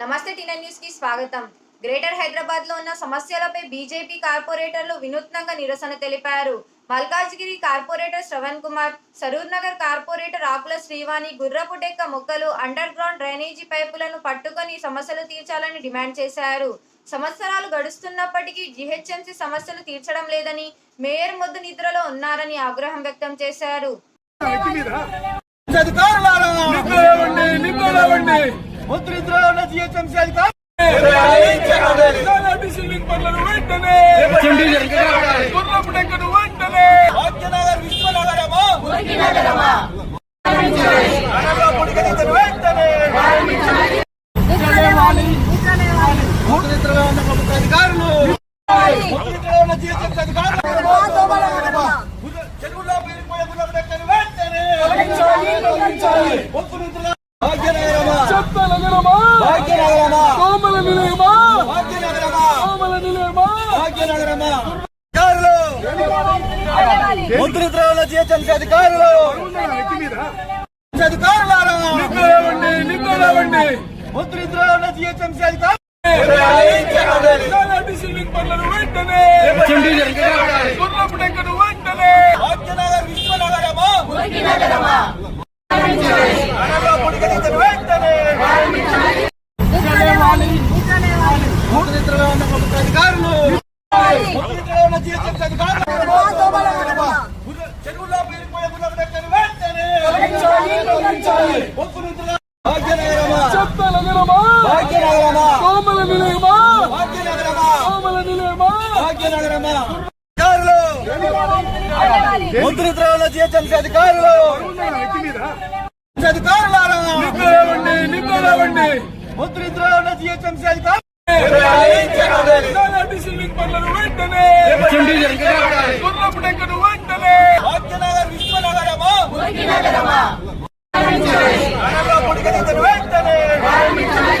నమస్తే టినెన్యూస్కి స్వాగతం. గ్రేటర్ హైదరాబాద్లో ఉన్న సమస్యలపై బీజేపీ కార్పొరేటర్లు వినూత్నంగా నిరసన తెలిపారు. మల్కాజ్గిరి కార్పొరేటర్ శ్రవణ్ కుమార్ సరూర్ నగర్ కార్పొరేటర్ ఆకుల శ్రీవాణి గుర్రపు డెక్క మొక్కలు అండర్ గ్రౌండ్ డ్రైనేజీ పైపులను పట్టుకొని సమస్యలు తీర్చాలని డిమాండ్ చేశారు. సంవత్సరాలు గడుస్తున్నప్పటికీ జిహెచ్ఎంసీ సమస్యలు తీర్చడం లేదని మేయర్ మొద్దు నిద్రలో ఉన్నారని ఆగ్రహం వ్యక్తం చేశారు. నిప్పులేవండి ముద్రిద్రలో ఉన్న జిహెచ్ఎంసీ అధికారులు వెంటనే వెంటనే విశ్వనగరమా అధికారులు ముద్రిద్రలో ఉన్న జిహెచ్ఎంసీ అధికారులు చెరువులో పేరుపోయే గుర్రపు డెక్కను వెంటనే ముద్రిద్రలో భాగ్యనగరమా నగరమా భాగ్యనగరమా? కోమల నిలయమా? భాగ్యనగరమా? కోమల నిలయమా? భాగ్యనగరమా? అధికారులు! ముద్రిద్రలో జిహెచ్ఎంసీ అధికారులు! అధికారులారా! నిప్పులేవండి ముద్రిద్రలో ఉన్న జిహెచ్ఎంసీ అధికారులు అలాంటి సిల్లింగ్ పనులను వెంటనే గుర్రపు డెక్కను వెంటనే భాగ్యనగర్ విశ్వనగరమా అనగా పుడికనితను వెంటనే ముద్రిద్రలో ఉన్న ప్రభుత్వ అధికారులు ముద్రిద్రలో ఉన్న జిహెచ్ఎంసీ అధికారులు చెరువులో పేరుపోయే గుర్రపు డెక్కను వెంటనే ముద్రిద్రలో భాగ్యనగరమా చెత్త నగరమా భాగ్యనగరమా కోమల నిలయమా భాగ్యనగరమా కోమల అధికారులు జిహెచ్ఎంసీ అధికారులు అధికారులారా నిప్పులేవండి నిప్పులేవండి ముద్రిద్రలో ఉన్న అధికారులు. పనులను వెంటనే! గుర్రపు వెంటనే!